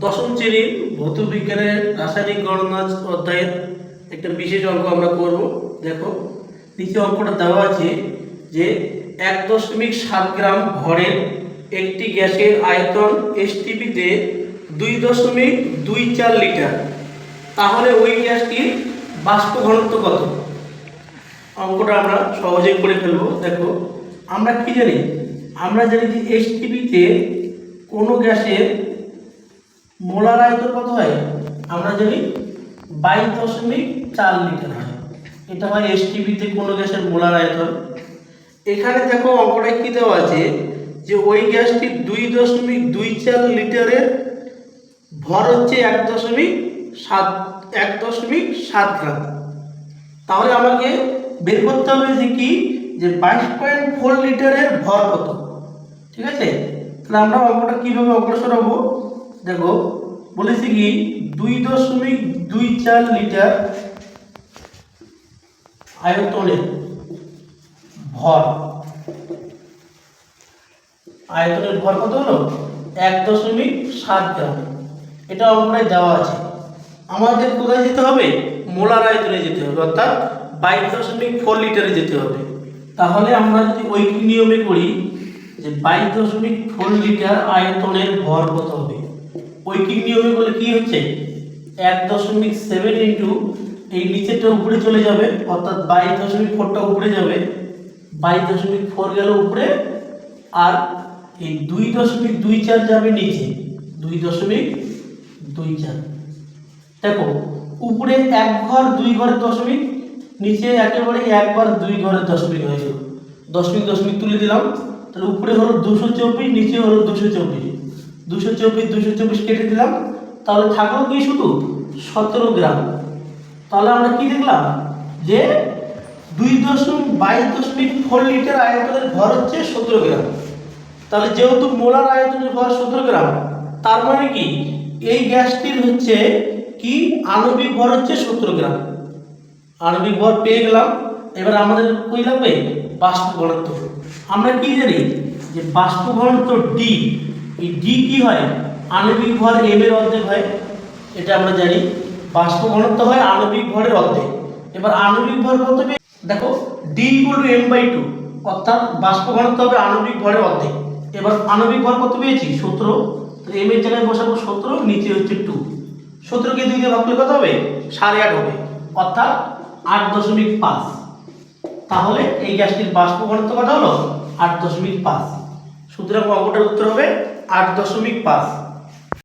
দশম শ্রেণির ভৌত বিজ্ঞানের রাসায়নিক গণনা অধ্যায়ের একটা বিশেষ অঙ্ক আমরা করব। দেখো, নিচে অঙ্কটা দেওয়া আছে যে এক দশমিক সাত গ্রাম ভরের একটি গ্যাসের আয়তন এসটিপিতে দুই দশমিক দুই চার লিটার। তাহলে ওই গ্যাসটির বাষ্প ঘনত্ব কত? অঙ্কটা আমরা সহজেই করে ফেলব। দেখো, আমরা কি জানি? আমরা জানি যে এসটিপিতে কোনো গ্যাসের মোলার আয়তন কত হয়? আমরা জানি বাইশ দশমিক চার লিটার হয়। এটা হয় এসটিপিতে কোনো গ্যাসের মোলার আয়তন। এখানে দেখো অঙ্কটায় কী দেওয়া আছে যে ওই গ্যাসটি দুই দশমিক দুই চার লিটারের ভর হচ্ছে এক দশমিক সাত, এক দশমিক সাত গ্রাম। তাহলে আমাকে বের করতে হবে যে কি? যে বাইশ পয়েন্ট ফোর লিটারের ভর কত। ঠিক আছে? তাহলে আমরা অঙ্কটা কীভাবে অগ্রসর হব? দেখো, বলেছি কি, দুই দশমিক দুই চার লিটার আয়তনের ভর। আয়তনের ভর কত হলো? এক দশমিক সাত গ্রাম। এটা অঙ্কটায় দেওয়া আছে। আমাদের কোথায় যেতে হবে? মোলার আয়তনে যেতে হবে, অর্থাৎ বাইশ দশমিক ফোর লিটারে যেতে হবে। তাহলে আমরা যদি ঐকিক নিয়মে করি যে বাইশ দশমিক ফোর লিটার আয়তনের ভর কত হবে? ঐকিক নিয়মে বলে কি হচ্ছে? এক দশমিক সেভেন ইন্টু এই নিচেরটা উপরে চলে যাবে, অর্থাৎ বাইশ দশমিক ফোরটা উপরে যাবে। বাইশ দশমিক ফোর গেল উপরে, আর এই দুই দশমিক দুই চার যাবে নিচে। দুই দশমিক দুই চার। দেখো, উপরে এক ঘর, দুই ঘরের দশমিক, নিচে একেবারে একবার দুই ঘরের দশমিক হয়ে গেল। দশমিক দশমিক তুলে দিলাম, তাহলে উপরে হলো দুশো চব্বিশ, নিচে হলো দুশো চব্বিশ। দুশো চব্বিশ দুশো চব্বিশ কেটে দিলাম, তাহলে থাকল কি শুধু সতেরো গ্রাম। তাহলে আমরা কি দেখলাম? যে দুই দশমিক বাইশ দশমিক ফোর লিটার আয়তনের ভর হচ্ছে সতেরো গ্রাম। তাহলে যেহেতু মোলার আয়তনের ভর সতেরো গ্রাম, তার মানে কি? এই গ্যাসটির হচ্ছে কি? আণবিক ভর হচ্ছে সতেরো গ্রাম। আণবিক ভর পেয়ে গেলাম। এবার আমাদের কই লাগবে? বাষ্প ঘনত্ব আমরা কি জানি? যে বাষ্প ঘনত্ব ডি এই ডি কি হয়? আণবিক ভর এম এর অর্ধেক হয়, এটা আমরা জানি। বাষ্প ঘনত্ব হয় আণবিক ভরের অর্ধেক। এবার আণবিক ভর কত দেখো D equal to M by two অর্থাৎ বাষ্প ঘনত্ব হবে আণবিক ভরের অর্ধেক। এবার আণবিক ভর কত পেয়েছি? সতেরো। এম এর জায়গায় বসাবো সতেরো, নিচে হচ্ছে টু সতেরোকে দুই দিয়ে ভাগ করলে কত হবে? সাড়ে আট হবে, অর্থাৎ আট দশমিক পাঁচ। তাহলে এই গ্যাসটির বাষ্প ঘনত্ব কত হলো? আট দশমিক পাঁচ। সুতরাং অঙ্কটার উত্তর হবে আট দশমিক পাঁচ